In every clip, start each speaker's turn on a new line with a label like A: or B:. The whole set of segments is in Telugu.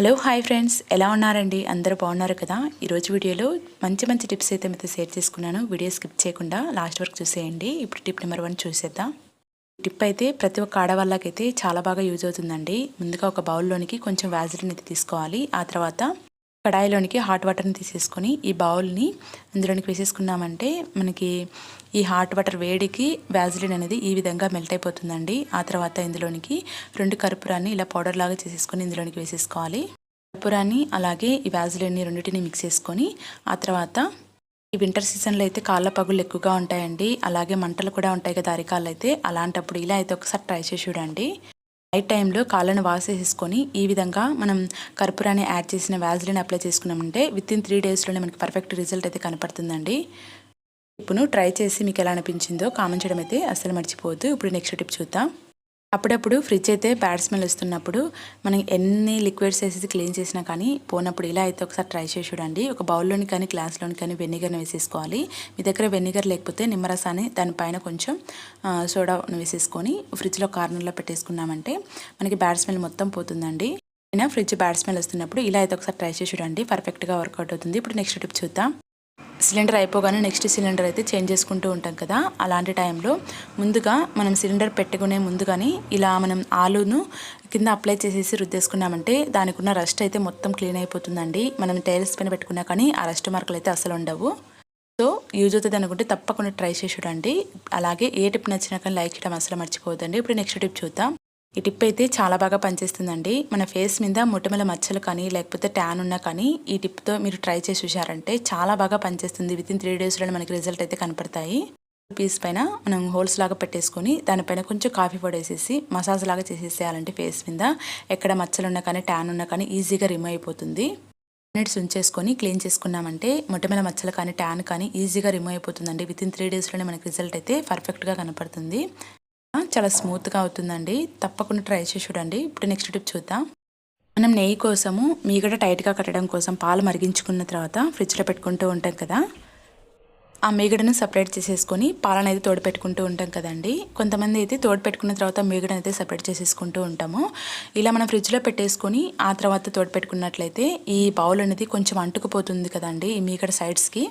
A: Hello hi friends. ఎలా ఉన్నారండి? అందరూ బాగున్నారు కదా? ఈరోజు వీడియోలో మంచి మంచి టిప్స్ అయితే మీతో షేర్ చేసుకున్నాను. వీడియో స్కిప్ చేయకుండా లాస్ట్ వరకు చూసేయండి. ఇప్పుడు టిప్ నెంబర్ వన్ చూసేద్దాం. టిప్ అయితే ప్రతి ఒక్క ఆడవాళ్ళకైతే చాలా బాగా యూజ్ అవుతుందండి. ముందుగా ఒక బౌల్లోనికి కొంచెం వ్యాజిలిన్ అయితే తీసుకోవాలి. ఆ తర్వాత కడాయిలోనికి హాట్ వాటర్ని తీసేసుకొని ఈ బౌల్ని అందులోనికి వేసేసుకున్నామంటే మనకి ఈ హాట్ వాటర్ వేడికి వ్యాజిలిన్ అనేది ఈ విధంగా మెల్ట్ అయిపోతుందండి. ఆ తర్వాత ఇందులోనికి రెండు కర్పూరాన్ని ఇలా పౌడర్ లాగా చేసేసుకొని ఇందులోనికి వేసేసుకోవాలి. కర్పూరాన్ని అలాగే ఈ వ్యాజిలిన్ని రెండింటిని మిక్స్ చేసుకొని ఆ తర్వాత ఈ వింటర్ సీజన్లో అయితే కాళ్ళ పగులు ఎక్కువగా ఉంటాయండి. అలాగే మంటలు కూడా ఉంటాయి కదా అరికాళ్ళు అయితే అలాంటప్పుడు ఇలా అయితే ఒకసారి ట్రై చేసి చూడండి. నైట్ టైంలో కాళ్ళను వాష్ చేసేసుకొని ఈ విధంగా మనం కర్పూరాన్ని యాడ్ చేసిన వ్యాజ్లిన్ అప్లై చేసుకున్నామంటే విత్ ఇన్ త్రీ డేస్లోనే మనకి పర్ఫెక్ట్ రిజల్ట్ అయితే కనపడుతుందండి. ఇప్పుడు ట్రై చేసి మీకు ఎలా అనిపించిందో కామెంట్ చేయడం అయితే అస్సలు మర్చిపోవద్దు. ఇప్పుడు నెక్స్ట్ టిప్ చూద్దాం. అప్పుడప్పుడు ఫ్రిడ్జ్ అయితే బ్యాడ్ స్మెల్ వస్తున్నప్పుడు మనం ఎన్ని లిక్విడ్స్ వేసేసి క్లీన్ చేసినా కానీ పోనప్పుడు ఇలా అయితే ఒకసారి ట్రై చేసి చూడండి. ఒక బౌల్లోని కానీ గ్లాస్లోని కానీ వెనిగర్ని వేసేసుకోవాలి. మీ దగ్గర వెనిగర్ లేకపోతే నిమ్మరసాన్ని దానిపైన కొంచెం సోడా వేసేసుకొని ఫ్రిడ్జ్లో కార్నర్లో పెట్టేసుకున్నామంటే మనకి బ్యాడ్ స్మెల్ మొత్తం పోతుందండి. అయినా ఫ్రిడ్జ్ బ్యాడ్ స్మెల్ వస్తున్నప్పుడు ఇలా అయితే ఒకసారి ట్రై చేసి చూడండి. పర్ఫెక్ట్గా వర్కౌట్ అవుతుంది. ఇప్పుడు నెక్స్ట్ టిప్ చూద్దాం. సిలిండర్ అయిపోగానే నెక్స్ట్ సిలిండర్ అయితే చేంజ్ చేసుకుంటూ ఉంటాం కదా అలాంటి టైంలో ముందుగా మనం సిలిండర్ పెట్టుకునే ముందుగానే ఇలా మనం ఆలును కింద అప్లై చేసేసి రుద్దేసుకున్నామంటే దానికి ఉన్న రస్ట్ అయితే మొత్తం క్లీన్ అయిపోతుందండి. మనం టైల్స్ పైన పెట్టుకున్నా కానీ ఆ రస్ట్ మార్కులు అయితే అసలు ఉండవు. సో యూజ్ అవుతుంది అనుకుంటే తప్పకుండా ట్రై చేసి చూడండి. అలాగే ఏ టిప్ నచ్చినా కానీ లైక్ చేయడం అసలు మర్చిపోవద్దండి. ఇప్పుడు నెక్స్ట్ టిప్ చూద్దాం. ఈ టిప్ అయితే చాలా బాగా పనిచేస్తుందండి. మన ఫేస్ మీద మొట్టమల మచ్చలు కానీ లేకపోతే ట్యాన్ ఉన్నా కానీ ఈ టిప్తో మీరు ట్రై చేసి చూసారంటే చాలా బాగా పనిచేస్తుంది. విత్ ఇన్ త్రీ డేస్లో మనకి రిజల్ట్ అయితే కనపడతాయి. పీస్ పైన మనం హోల్స్ లాగా పెట్టేసుకొని దానిపైన కొంచెం కాఫీ పొడి వేసేసి మసాజ్ లాగా చేసేసేయాలంటే ఫేస్ మీద. ఎక్కడ మచ్చలు ఉన్నా కానీ ట్యాన్ ఉన్నా కానీ ఈజీగా రిమూవ్ అయిపోతుంది. మినిట్స్ ఉంచేసుకొని క్లీన్ చేసుకున్నామంటే మొట్టమల మచ్చలు కానీ ట్యాన్ కానీ ఈజీగా రిమూవ్ అయిపోతుందండి. విత్ ఇన్ త్రీ డేస్లోనే మనకి రిజల్ట్ అయితే పర్ఫెక్ట్గా కనపడుతుంది. చాలా స్మూత్గా అవుతుందండి. తప్పకుండా ట్రై చేసి చూడండి. ఇప్పుడు నెక్స్ట్ టిప్ చూద్దాం. మనం నెయ్యి కోసము మీగడ టైట్గా కట్టడం కోసం పాలు మరిగించుకున్న తర్వాత ఫ్రిడ్జ్లో పెట్టుకుంటూ ఉంటాం కదా? ఆ మీగడను సపరేట్ చేసేసుకొని పాలను అయితే తోడు పెట్టుకుంటూ ఉంటాం కదండి. కొంతమంది అయితే తోడు పెట్టుకున్న తర్వాత మీగడను అయితే సపరేట్ చేసేసుకుంటూ ఉంటాము. ఇలా మనం ఫ్రిడ్జ్లో పెట్టేసుకొని ఆ తర్వాత తోడు పెట్టుకున్నట్లయితే ఈ బౌల్ అనేది కొంచెం అంటుకుపోతుంది కదండి ఈ మీగడ సైడ్స్కి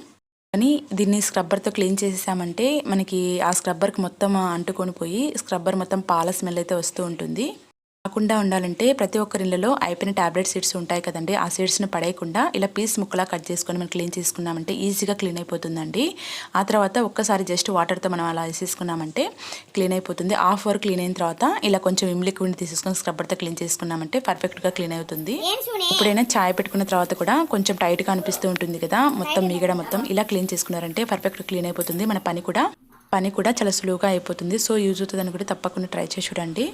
A: కానీ దీన్ని స్క్రబ్బర్తో క్లీన్ చేసేసామంటే మనకి ఆ స్క్రబ్బర్కి మొత్తం అంటుకొని పోయి స్క్రబ్బర్ మొత్తం పాల స్మెల్ అయితే వస్తూ ఉంటుంది. కాకుండా ఉండాలంటే ప్రతి ఒక్కరి ఇళ్ళలో అయిపోయిన టాబ్లెట్ సీడ్స్ ఉంటాయి కదండి. ఆ సీడ్స్ని పడేయకుండా ఇలా పీస్ ముక్కలా కట్ చేసుకొని మనం క్లీన్ చేసుకున్నామంటే ఈజీగా క్లీన్ అయిపోతుందండి. ఆ తర్వాత ఒక్కసారి జస్ట్ వాటర్తో మనం అలా వేసేసుకున్నామంటే క్లీన్ అయిపోతుంది. హాఫ్ అవర్ క్లీన్ అయిన తర్వాత ఇలా కొంచెం విమ్ లిక్విడ్ తీసుకొని స్క్రబ్బర్తో క్లీన్ చేసుకున్నామంటే పర్ఫెక్ట్గా క్లీన్ అవుతుంది. ఎప్పుడైనా చాయ్ పెట్టుకున్న తర్వాత కూడా కొంచెం టైట్గా అనిపిస్తూ ఉంటుంది కదా. మొత్తం మీగడ మొత్తం ఇలా క్లీన్ చేసుకున్నారంటే పర్ఫెక్ట్ క్లీన్ అయిపోతుంది. మన పని కూడా పని కూడా చాలా సులువుగా అయిపోతుంది. సో యూజ్ అవుతుందని కూడా తప్పకుండా ట్రై చేసి చూడండి.